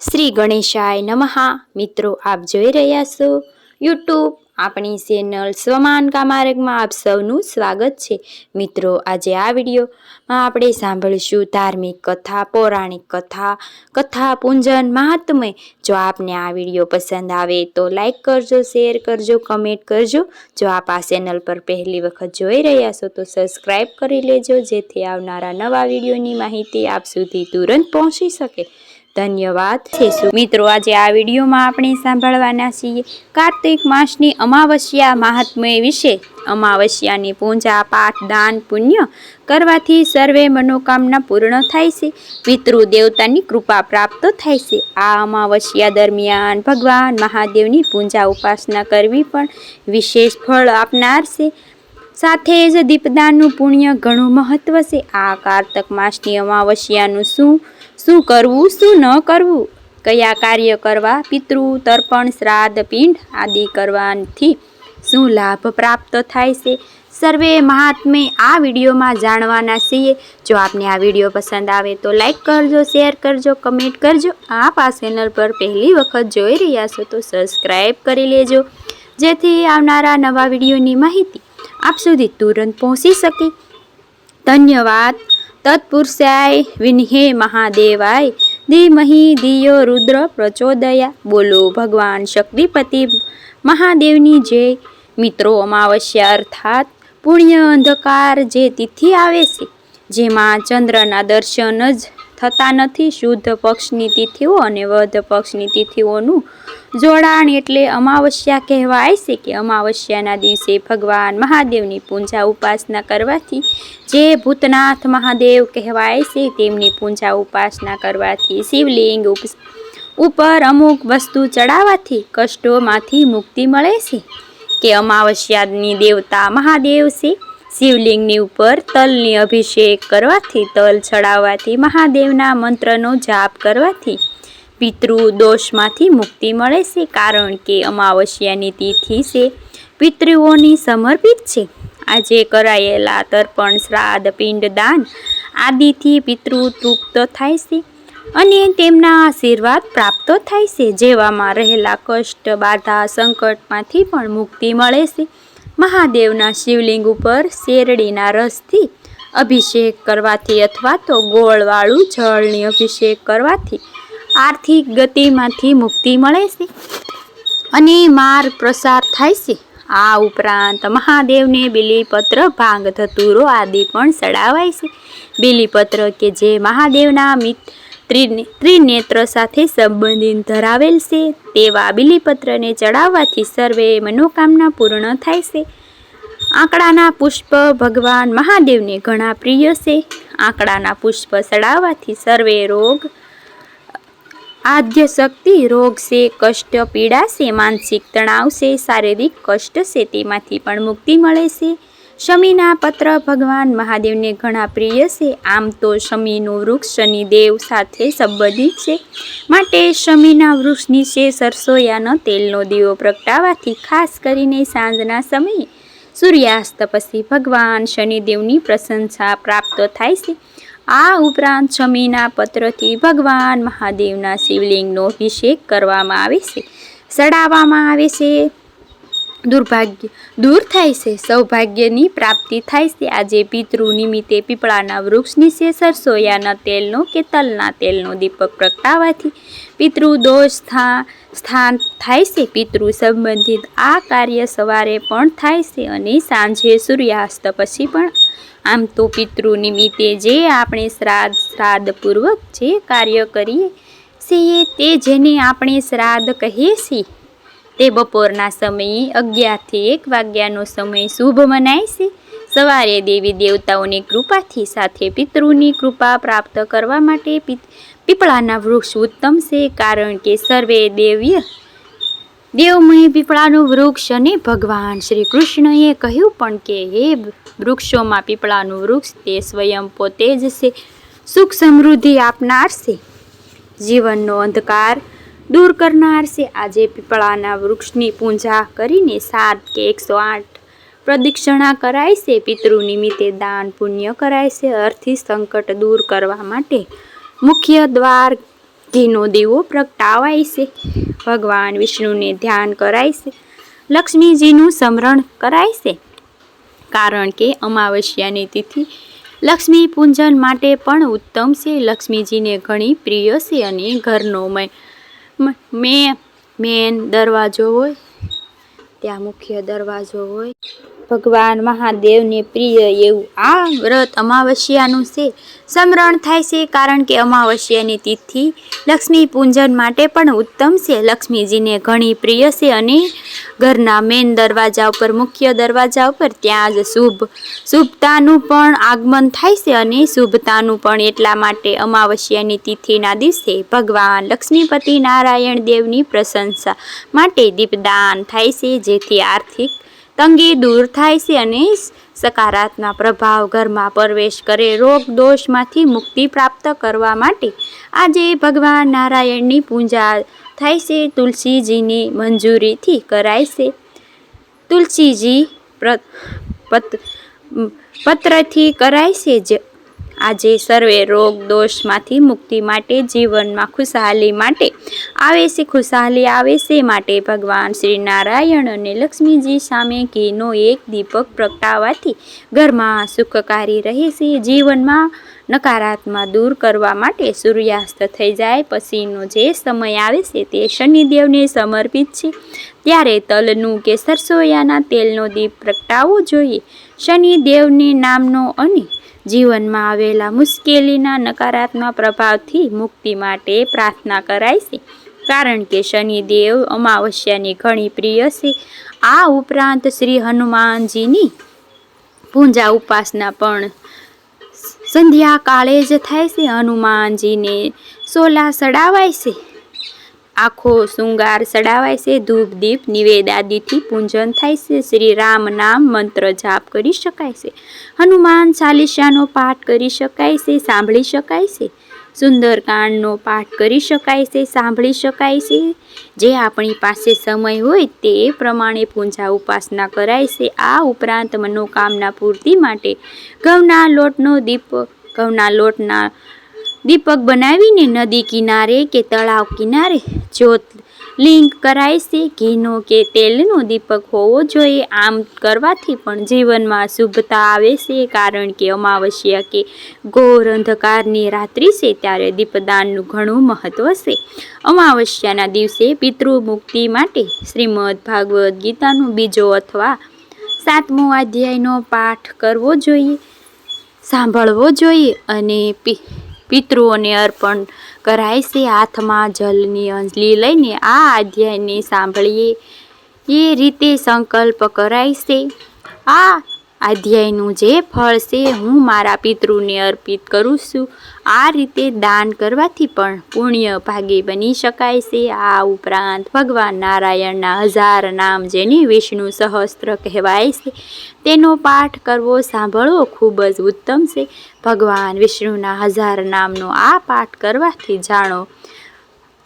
શ્રી ગણેશાય નમઃ. મિત્રો, આપ જોઈ રહ્યા છો યુટ્યુબ આપણી ચેનલ સ્વમાન કામાર્ગમાં આપ સૌનું સ્વાગત છે. મિત્રો, આજે આ વિડીયોમાં આપણે સાંભળીશું ધાર્મિક કથા, પૌરાણિક કથા કથા પૂંજન મહાત્મય. જો આપને આ વીડિયો પસંદ આવે તો લાઈક કરજો, શેર કરજો, કમેન્ટ કરજો. જો આપ આ ચેનલ પર પહેલી વખત જોઈ રહ્યા છો તો સબસ્ક્રાઈબ કરી લેજો, જેથી આવનારા નવા વિડીયોની માહિતી આપ સુધી તુરંત પહોંચી શકે. ધન્યવાદ. છે સુ- મિત્રો, આજે આ વિડીયોમાં આપણે સાંભળવાના છીએ કાર્તિક માસની અમાવસ્યા મહાત્મ્ય વિશે. અમાવસ્યાની પૂજા, પાઠ, દાન, પુણ્ય કરવાથી સર્વે મનોકામના પૂર્ણ થાય છે. પિતૃ દેવતાની કૃપા પ્રાપ્ત થાય છે. આ અમાવસ્યા દરમિયાન ભગવાન મહાદેવની પૂજા ઉપાસના કરવી પણ વિશેષ ફળ આપનાર છે. સાથે જ દીપદાનનું પુણ્ય ઘણું મહત્વ છે. આ કારતક માસની અમાવસ્યાનું શું શું કરવું, શું ન કરવું? કયા કાર્ય કરવા? પિતૃ, તર્પણ, શ્રાદ્ધ, પિંડ આદિ કરવાથી શું લાભ પ્રાપ્ત થાય છે? સર્વે મહાત્મે આ વિડીયોમાં જાણવાના છીએ. જો આપને આ વીડિયો પસંદ આવે તો લાઈક કરજો, શેર કરજો, કમેન્ટ કરજો. આપ આ ચેનલ પર પહેલી વખત જોઈ રહ્યા છો તો સબસ્ક્રાઈબ કરી લેજો. જેથી આવનારા નવા વિડીયોની માહિતી આપ સુધી તુરંત પહોંચી શકે. ધન્યવાદ. તત્પુરુષાય વિન્હે મહાદેવાય. ધીમહિ ધિયો રુદ્ર પ્રચોદયા. બોલો ભગવાન શક્તિપતિ મહાદેવની જય. મિત્રો, અમાવસ્યા અર્થાત પુણ્ય અંધકાર જે તિથિ આવે છે, જેમાં ચંદ્રના દર્શન જ થતા નથી. શુદ્ધ પક્ષની તિથિઓ અને વધ પક્ષની તિથિઓનું જોડાણ એટલે અમાવસ્યા કહેવાય છે કે અમાવસ્યાના દિવસે ભગવાન મહાદેવની પૂજા ઉપાસના કરવાથી જે ભૂતનાથ મહાદેવ કહેવાય છે તેમની પૂજા ઉપાસના કરવાથી શિવલિંગ ઉપ- ઉપર અમુક વસ્તુ ચડાવવાથી કષ્ટોમાંથી મુક્તિ મળે છે. કે અમાવસ્યાની દેવતા મહાદેવ છે શિવલિંગની ઉપર તલની અભિષેક કરવાથી તલ ચડાવવાથી મહાદેવના મંત્રનો જાપ કરવાથી પિતૃ દોષમાંથી મુક્તિ મળે છે, કારણ કે અમાવસ્યાની તિથિ છે. પિતૃઓની સમર્પિત છે. આજે કરાયેલા તર્પણ, શ્રાદ્ધ પિંડદાન આદિથી પિતૃ તૃપ્ત થાય છે અને તેમના આશીર્વાદ પ્રાપ્ત થાય છે. જેવામાં રહેલા કષ્ટ, બાધા, સંકટમાંથી પણ મુક્તિ મળે છે. મહાદેવના શિવલિંગ ઉપર શેરડીના રસથી અભિષેક કરવાથી અથવા તો ગોળવાળું જળની અભિષેક કરવાથી આર્થિક ગતિમાંથી મુક્તિ મળે છે અને માર્ગ પ્રસાર થાય છે. આ ઉપરાંત મહાદેવને બિલીપત્ર ભાંગ ધતુરો આદિ પણ ચડાવાય છે. બિલીપત્ર કે જે મહાદેવના મિત ત્રિને- ત્રિનેત્ર સાથે સંબંધિત ધરાવેલ છે. તેવા બિલીપત્રને ચડાવવાથી સર્વે મનોકામના પૂર્ણ થાય છે. આંકડાના પુષ્પ ભગવાન મહાદેવને ઘણા પ્રિય છે. આંકડાના પુષ્પ ચડાવવાથી સર્વે રોગ આદ્ય શક્તિ રોગ છે, કષ્ટ, પીડા છે, માનસિક તણાવ છે, શારીરિક કષ્ટ છે, તેમાંથી પણ મુક્તિ મળે છે. શમીના પત્ર ભગવાન મહાદેવને ઘણા પ્રિય છે. આમ તો શમીનું વૃક્ષ શનિદેવ સાથે સંબંધિત છે. માટે શમીના વૃક્ષ નીચે સરસોયાનો તેલનો દીવો પ્રગટાવવાથી ખાસ કરીને સાંજના સમયે સૂર્યાસ્ત પછી ભગવાન શનિદેવની પ્રશંસા પ્રાપ્ત થાય છે. આ ઉપરાંત શમીના પત્રથી ભગવાન મહાદેવના શિવલિંગનો અભિષેક કરવામાં આવે છે. સડાવવામાં આવે છે. દુર્ભાગ્ય દૂર થાય છે. સૌભાગ્યની પ્રાપ્તિ થાય છે. આજે પિતૃ નિમિત્તે પીપળાના વૃક્ષ નીચે સરસોયાના તેલનો કે તલના તેલનો દીપક પ્રગટાવવાથી પિતૃ દોષ સ્થા સ્થાન થાય છે. પિતૃ સંબંધિત આ કાર્ય સવારે પણ થાય છે અને સાંજે સૂર્યાસ્ત પછી પણ. આમ તો પિતૃ નિમિત્તે જે આપણે શ્રાદ્ધ, શ્રાદ્ધપૂર્વક જે કાર્ય કરીએ છીએ તે જેને આપણે શ્રાદ્ધ કહીએ છીએ. તે બપોરના સમયે અગિયારથી એક વાગ્યાનો સમય શુભ મનાય છે. સવારે દેવી દેવતાઓની કૃપાથી સાથે પિતૃની કૃપા પ્રાપ્ત કરવા માટે પીપળાના વૃક્ષ ઉત્તમ છે કારણ કે સર્વે દેવ્ય, દેવમય પીપળાનું વૃક્ષ અને ભગવાન શ્રી કૃષ્ણએ કહ્યું પણ કે હે વૃક્ષોમાં પીપળાનું વૃક્ષ તે સ્વયં પોતે જ છે. સુખ સમૃદ્ધિ આપનાર છે. જીવનનો અંધકાર દૂર કરનાર છે. આજે પીપળાના વૃક્ષની પૂજા કરીને સાત કે એકસો આઠ પ્રદક્ષિણા કરાય છે. પિતૃ નિમિત્તે દાન પુણ્ય કરાય છે. અર્થી સંકટ દૂર કરવા માટે મુખ્ય દ્વાર ઘીનો દીવો પ્રગટાવાય છે. ભગવાન વિષ્ણુને ધ્યાન કરાય છે. લક્ષ્મીજીનું સ્મરણ કરાય છે. કારણ કે અમાવસ્યાની તિથિ લક્ષ્મી પૂજન માટે પણ ઉત્તમ છે. લક્ષ્મીજીને ઘણી પ્રિય છે અને ઘરનો મેં મેન દરવાજો હોય ત્યાં મુખ્ય દરવાજો હોય. ભગવાન મહાદેવને પ્રિય એવું આ વ્રત અમાવસ્યાનું છે. સ્મરણ થાય છે કારણ કે અમાવસ્યાની તિથિ લક્ષ્મી પૂજન માટે પણ ઉત્તમ છે. લક્ષ્મીજીને ઘણી પ્રિય છે અને ઘરના મેન દરવાજા ઉપર, મુખ્ય દરવાજા ઉપર ત્યાં જ શુભ, શુભતાનું પણ આગમન થાય છે અને શુભતાનું પણ એટલા માટે અમાવસ્યાની તિથિના દિવસે ભગવાન લક્ષ્મીપતિ નારાયણ દેવની પ્રશંસા માટે દીપદાન થાય છે. જેથી આર્થિક તંગી દૂર થાય છે અને સકારાત્મક પ્રભાવ ઘરમાં પ્રવેશ કરે, રોગ દોષમાંથી મુક્તિ પ્રાપ્ત કરવા માટે આજે ભગવાન નારાયણની પૂજા થાય છે. તુલસીજીની મંજૂરીથી કરાય છે. તુલસીજી પત્રથી કરાય છે જ. આજે સર્વે રોગ દોષમાંથી મુક્તિ માટે જીવનમાં ખુશહાલી માટે આવે છે, ખુશહાલી આવે છે માટે ભગવાન શ્રી નારાયણ અને લક્ષ્મીજી સામે ઘીનો એક દીપક પ્રગટાવવાથી ઘરમાં સુખકારી રહે છે. જીવનમાં નકારાત્મક દૂર કરવા માટે સૂર્યાસ્ત થઈ જાય, પછીનો જે સમય આવે છે તે શનિદેવને સમર્પિત છે. ત્યારે તલનું કે સરસોયાના તેલનો દીપ પ્રગટાવવો જોઈએ. શનિદેવને નામનો અને જીવનમાં આવેલા મુશ્કેલીના નકારાત્મક પ્રભાવથી મુક્તિ માટે પ્રાર્થના કરાય છે. કારણ કે શનિદેવ અમાવસ્યાની ઘણી પ્રિય છે. આ ઉપરાંત શ્રી હનુમાનજીની પૂજા ઉપાસના પણ સંધ્યા કાળે જ થાય છે. હનુમાનજીને સોલા સડાવાય છે. આખો શૃંગાર ચડાવાય છે. ધૂપ દીપ નિવેદ આદિથી પૂજન થાય છે. શ્રી રામ નામ મંત્ર જાપ કરી શકાય છે. હનુમાન ચાલીસાનો પાઠ કરી શકાય છે. સાંભળી શકાય છે. સુંદરકાંડનો પાઠ કરી શકાય છે. સાંભળી શકાય છે. જે આપણી પાસે સમય હોય તે પ્રમાણે પૂજા ઉપાસના કરાય છે. આ ઉપરાંત મનોકામના પૂર્તિ માટે ઘઉંના લોટનો દીપ, ઘઉંના લોટના દીપક બનાવીને નદી કિનારે કે તળાવ કિનારે જ્યોત લિંક કરાય છે. ઘીનો કે તેલનો દીપક હોવો જોઈએ. આમ કરવાથી પણ જીવનમાં શુભતા આવે છે. કારણ કે અમાવસ્યા કે ઘોર અંધકારની રાત્રિ છે ત્યારે દીપદાનનું ઘણું મહત્વ છે. અમાવસ્યાના દિવસે પિતૃ મુક્તિ માટે શ્રીમદ ભાગવદ્ ગીતાનો બીજો અથવા સાતમો અધ્યાયનો પાઠ કરવો જોઈએ, સાંભળવો જોઈએ અને પિતૃઓને અર્પણ કરાય છે. હાથમાં જલની અંજલી લઈને આ અધ્યાયને સાંભળીએ. એ રીતે સંકલ્પ કરાય છે. આ અધ્યાયનું જે ફળ છે, હું મારા પિતૃને અર્પિત કરું છું. આ રીતે દાન કરવાથી પણ પુણ્ય ભાગી બની શકાય છે. આ ઉપરાંત ભગવાન નારાયણના હજાર નામ જેની વિષ્ણુ સહસ્ત્ર કહેવાય છે, તેનો પાઠ કરવો સાંભળવો ખૂબ જ ઉત્તમ છે. ભગવાન વિષ્ણુના હજાર નામનો આ પાઠ કરવાથી જાણો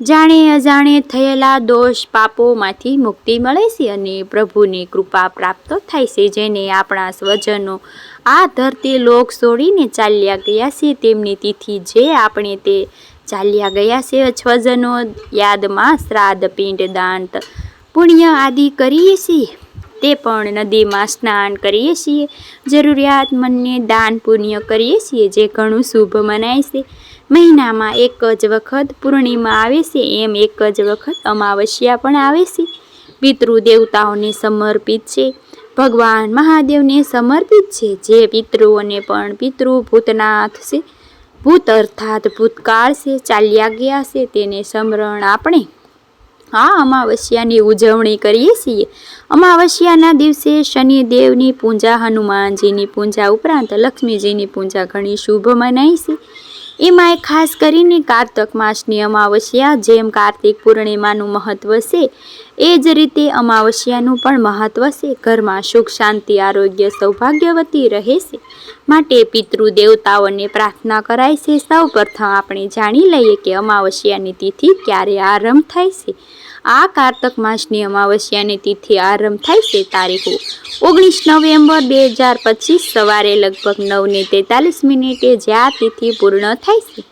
જાણે અજાણે થયેલા દોષ પાપોમાંથી મુક્તિ મળે છે અને પ્રભુની કૃપા પ્રાપ્ત થાય છે. જેને આપણા સ્વજનો આ ધરતી લોક છોડીને ચાલ્યા ગયા છે, તેમની તિથિ જે આપણે તે ચાલ્યા ગયા છે, સ્વજનો યાદમાં શ્રાદ્ધ, પિંડ, દાંત, પુણ્ય આદિ કરીએ છીએ. તે પણ નદીમાં સ્નાન કરીએ છીએ. જરૂરિયાતમંદને દાન પુણ્ય કરીએ છીએ, જે ઘણું શુભ મનાય છે. મહિનામાં એક જ વખત પૂર્ણિમા આવે છે, એમ એક જ વખત અમાવસ્યા પણ આવે છે. પિતૃ દેવતાઓને સમર્પિત છે. ભગવાન મહાદેવને સમર્પિત છે, જે પિતૃઓને પણ પિતૃ ભૂતનાથ છે. ભૂત અર્થાત ભૂતકાળ છે, ચાલ્યા ગયા છે, તેને સમરણ આપણે આ અમાવસ્યાની ઉજવણી કરીએ છીએ. અમાવસ્યાના દિવસે શનિદેવની પૂજા, હનુમાનજીની પૂજા, ઉપરાંત લક્ષ્મીજીની પૂજા ઘણી શુભ મનાય છે. એમાંય ખાસ કરીને કારતક માસની અમાવસ્યા, જેમ કાર્તિક પૂર્ણિમાનું મહત્વ છે, એ જ રીતે અમાવસ્યાનું પણ મહત્વ છે. ઘરમાં સુખ, શાંતિ, આરોગ્ય સૌભાગ્યવતી રહે છે. માટે પિતૃ દેવતાઓને પ્રાર્થના કરાય છે. સૌ પ્રથમ આપણે જાણી લઈએ કે અમાવસ્યાની તિથિ ક્યારે આરંભ થાય છે. આ કારતક માસની અમાવસ્યાની તિથિ આરંભ થાય છે તારીખો. ઓગણીસ નવેમ્બર બે હજાર પચીસ સવારે લગભગ નવને તેતાલીસ મિનિટે જ્યાં તિથિ પૂર્ણ થાય છે.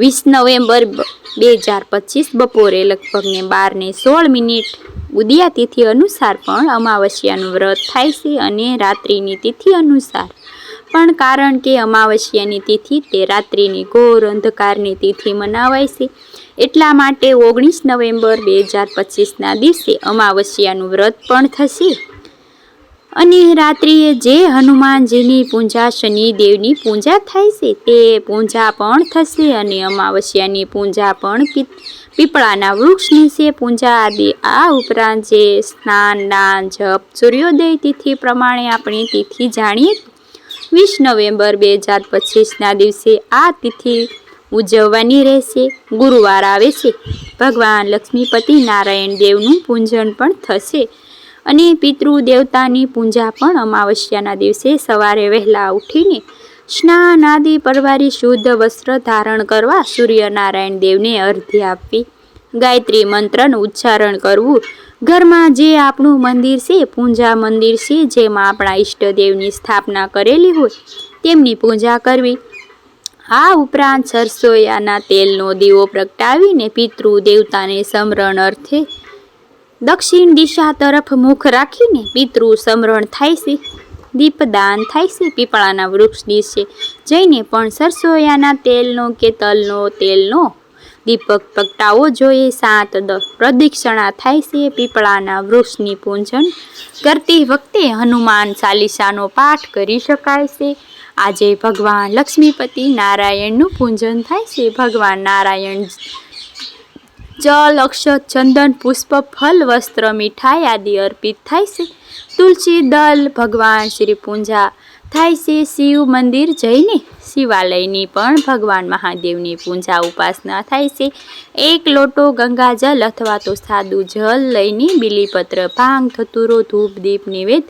વીસ નવેમ્બર બે હજાર પચીસ બપોરે લગભગને બારને સોળ મિનિટ ઉદયા તિથિ અનુસાર પણ અમાવસ્યાનું વ્રત થાય છે અને રાત્રિની તિથિ અનુસાર. પણ કારણ કે અમાવસ્યાની તિથિ તે રાત્રિની ઘોર અંધકારની તિથિ મનાવાય છે એટલા માટે ઓગણીસ નવેમ્બર બે હજાર પચીસના દિવસે અમાવસ્યાનું વ્રત પણ થશે. અને રાત્રિએ જે હનુમાનજીની પૂજા શનિદેવની પૂજા થાય છે, તે પૂજા પણ થશે અને અમાવસ્યાની પૂજા પણ પીપળાના વૃક્ષની છે પૂજા આદિ, આ ઉપરાંત જે સ્નાન, દાન, જપ, સૂર્યોદય તિથિ પ્રમાણે આપણી તિથિ જાણીએ. વીસ નવેમ્બર બે હજાર પચીસના દિવસે આ તિથિ ઉજવવાની રહેશે. ગુરુવાર આવે છે. ભગવાન લક્ષ્મીપતિ નારાયણ દેવનું પૂજન પણ થશે. અને પિતૃ દેવતાની પૂજા પણ અમાવસ્યાના દિવસે સવારે વહેલા ઉઠીને સ્નાન આદિ પરવારી શુદ્ધ વસ્ત્ર ધારણ કરવા સૂર્યનારાયણ દેવને અર્ધી આપવી. ગાયત્રી મંત્રનું ઉચ્ચારણ કરવું. ઘરમાં જે આપણું મંદિર છે, પૂજા મંદિર છે, જેમાં આપણા ઈષ્ટદેવની સ્થાપના કરેલી હોય, તેમની પૂજા કરવી. આ ઉપરાંત સરસોયાના તેલનો દીવો પ્રગટાવીને પિતૃ દેવતાને સમરણ અર્થે દક્ષિણ દિશા તરફ મુખ રાખીને પિતૃ સમરણ થાય છે, દીપદાન થાય છે પીપળાના વૃક્ષ દિશે જઈને પણ સરસોયાના તેલનો કે તલનો તેલનો દીપક પ્રગટાવો જોઈએ. સાત પ્રદક્ષિણા થાય છે પીપળાના વૃક્ષની પૂજન કરતી વખતે હનુમાન ચાલીસાનો પાઠ કરી શકાય છે. આજે ભગવાન લક્ષ્મીપતિ નારાયણનું પૂજન થાય છે. ભગવાન નારાયણ જલ અક્ષત ચંદન પુષ્પ, ફલ, વસ્ત્ર, મીઠાઈ આદિ અર્પિત થાય છે. તુલસી, દલ, ભગવાન શ્રી પૂંજા થાય છે. શિવ મંદિર જઈને શિવાલયની પણ ભગવાન મહાદેવની પૂજા ઉપાસના થાય છે. એક લોટો ગંગાજલ અથવા તો સાદું જલ લઈને બીલીપત્ર, ભાંગ થતુરો ધૂપ, દીપ, નિવેદ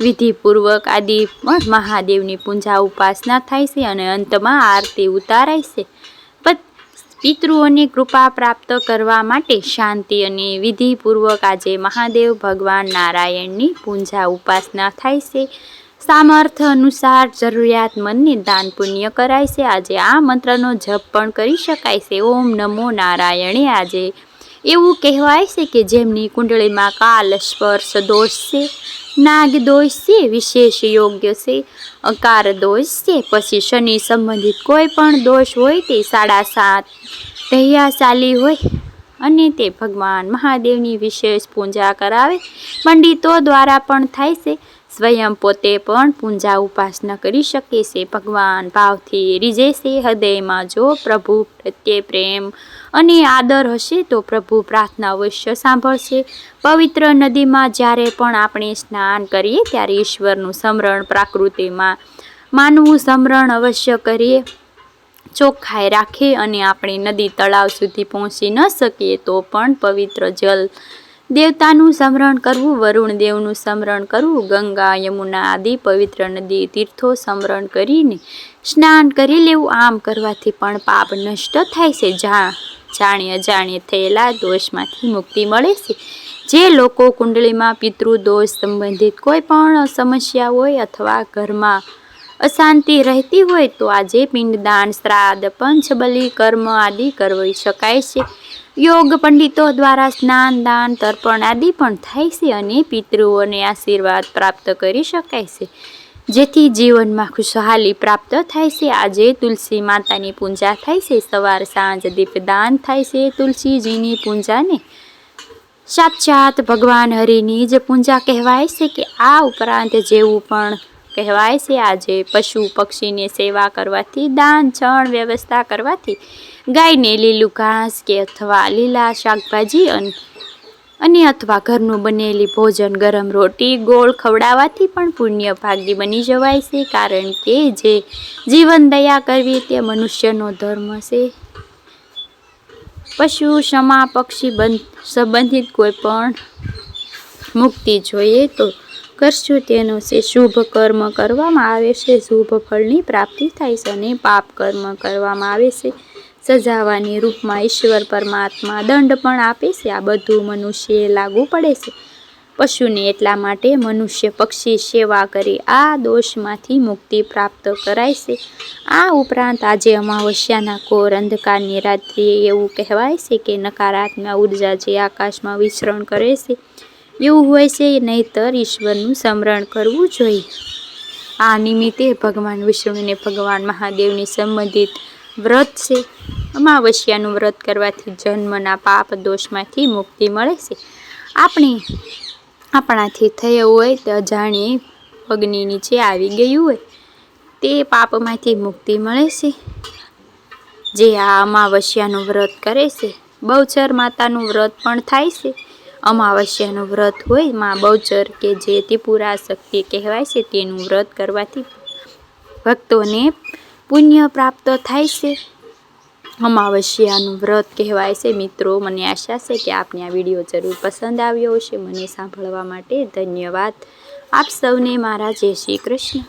વિધિપૂર્વક આદિ મહાદેવની પૂજા ઉપાસના થાય છે અને અંતમાં આરતી ઉતારાય છે. પત- પિતૃઓની કૃપા પ્રાપ્ત કરવા માટે શાંતિ અને વિધિપૂર્વક આજે મહાદેવ ભગવાન નારાયણની પૂજા ઉપાસના થાય છે. સામર્થ અનુસાર જરૂરિયાતમંદને દાન પુણ્ય કરાય છે. આજે આ મંત્રનો જપ પણ કરી શકાય છે. ઓમ નમો નારાયણે આજે એવું કહેવાય છે કે જેમની કુંડળીમાં કાલ સ્પર્શ દોષ છે, નાગ દોષ છે, વિશેષ યોગ્ય છે, અકાર દોષ છે, પછી શનિ સંબંધિત કોઈ પણ દોષ હોય તે સાડા સાત દહ્યાશાલી હોય અને તે ભગવાન મહાદેવની વિશેષ પૂજા કરાવે. પંડિતો દ્વારા પણ થાય છે. સ્વયં પોતે પણ પૂજા ઉપાસના કરી શકે છે. ભગવાન ભાવથી રીઝે છે હૃદયમાં જો પ્રભુ પ્રત્યે પ્રેમ અને આદર હશે તો પ્રભુ પ્રાર્થના અવશ્ય સાંભળશે. પવિત્ર નદીમાં જ્યારે પણ આપણે સ્નાન કરીએ ત્યારે ઈશ્વરનું સમરણ પ્રાકૃતિમાં માનવું સમરણ અવશ્ય કરીએ. ચોખ્ખાઈ રાખે અને આપણે નદી તળાવ સુધી પહોંચી ન શકીએ તો પણ પવિત્ર જલ દેવતાનું સ્મરણ કરવું વરુણ દેવનું સ્મરણ કરવું, ગંગા, યમુના આદિ, પવિત્ર નદી તીર્થો સ્મરણ કરીને સ્નાન કરી લેવું, આમ કરવાથી પણ પાપ નષ્ટ થાય છે. જા, જાણે અજાણી થયેલા દોષમાંથી મુક્તિ મળે છે. જે લોકો કુંડળીમાં પિતૃ દોષ સંબંધિત કોઈ પણ સમસ્યા હોય અથવા ઘરમાં અશાંતિ રહેતી હોય તો આજે પિંડદાન શ્રાદ્ધ, પંચબલી, કર્મ આદિ કરવી શકાય છે. યોગ પંડિતો દ્વારા સ્નાન, દાન, તર્પણ આદિ પણ થાય છે અને પિતૃઓને આશીર્વાદ પ્રાપ્ત કરી શકાય છે. જેથી જીવનમાં ખુશહાલી પ્રાપ્ત થાય છે. આજે તુલસી માતાની પૂજા થાય છે. સવાર, સાંજ દીપદાન થાય છે. તુલસીજીની પૂજાને સાક્ષાત ભગવાન હરિની જ પૂજા કહેવાય છે કે આ ઉપરાંત જેવું પણ કહેવાય છે. આજે પશુ પક્ષીને સેવા કરવાથી દાન છણ વ્યવસ્થા કરવાથી ગાયને લીલું ઘાસ કે અથવા લીલા શાકભાજી અને અથવા ઘરનું બનેલી ભોજન, ગરમ રોટી, ગોળ ખવડાવવાથી પણ પુણ્ય ભાગી બની જવાય છે. કારણ કે જે જીવન દયા કરવી તે મનુષ્યનો ધર્મ છે. પશુ, ક્ષમા, પક્ષી બંધ, સંબંધિત કોઈ પણ મુક્તિ જોઈએ તો કરશું તેનો છે. શુભ કર્મ કરવામાં આવે છે. શુભ ફળની પ્રાપ્તિ થાય છે અને પાપ કર્મ કરવામાં આવે છે. સજાવાની રૂપમાં ઈશ્વર પરમાત્મા દંડ પણ આપે છે. આ બધું મનુષ્યએ લાગુ પડે છે. પશુને એટલા માટે મનુષ્ય પક્ષી સેવા કરી આ દોષમાંથી મુક્તિ પ્રાપ્ત કરાય છે. આ ઉપરાંત આજે અમાવસ્યાના કોર અંધકારની રાત્રિએ એવું કહેવાય છે કે નકારાત્મક ઊર્જા જે આકાશમાં વિચરણ કરે છે એવું હોય છે નહીતર ઈશ્વરનું સ્મરણ કરવું જોઈએ. આ નિમિત્તે ભગવાન વિષ્ણુને ભગવાન મહાદેવની સંબંધિત વ્રત છે. અમાવસ્યાનું વ્રત કરવાથી જન્મના પાપ દોષમાંથી મુક્તિ મળે છે. આપણે આપણાથી થયો હોય તે અજાણીએ પગની નીચે આવી ગયું હોય. તે પાપમાંથી મુક્તિ મળે છે. જે આ અમાવસ્યાનું વ્રત કરે છે. બહુચર માતાનું વ્રત પણ થાય છે. અમાવસ્યાનું વ્રત હોય, માં બહુચર કે જે ત્રિપુરા શક્તિ કહેવાય છે, તેનું વ્રત કરવાથી ભક્તોને પુણ્ય પ્રાપ્ત થાય છે. અમાવસ્યાનું વ્રત કહેવાય છે. મિત્રો, મને આશા છે કે આપને આ વીડિયો જરૂર પસંદ આવ્યો હશે. મને સાંભળવા માટે ધન્યવાદ. આપ સૌને મારા જય શ્રી કૃષ્ણ.